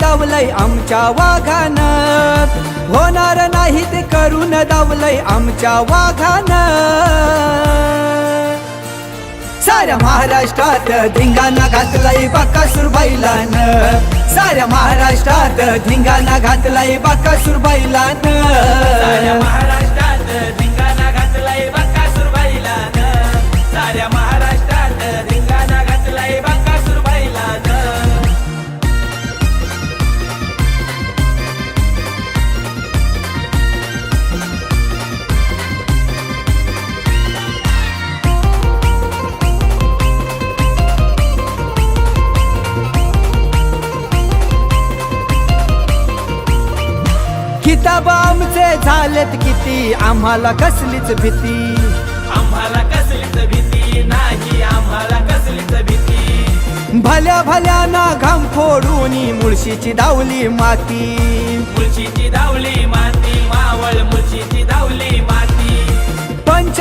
दावलय आमच्या वाघानं. होणार नाही ते करून दावलय आमच्या वाघानं. साऱ्या महाराष्ट्रात धिंगाणा घातलाय बाकासूर बैलान. साऱ्या महाराष्ट्रात धिंगाणा घातलाय बाकासूर बैलान. किताब आमचे झालेत किती? आम्हाला कसलीच भीती. आम्हाला कसलीच भीती नाही आम्हाला कसलीच भीती. भल्या भल्याना घाम फोडून मुळशीची दावली माती. मुळशीची धावली माती.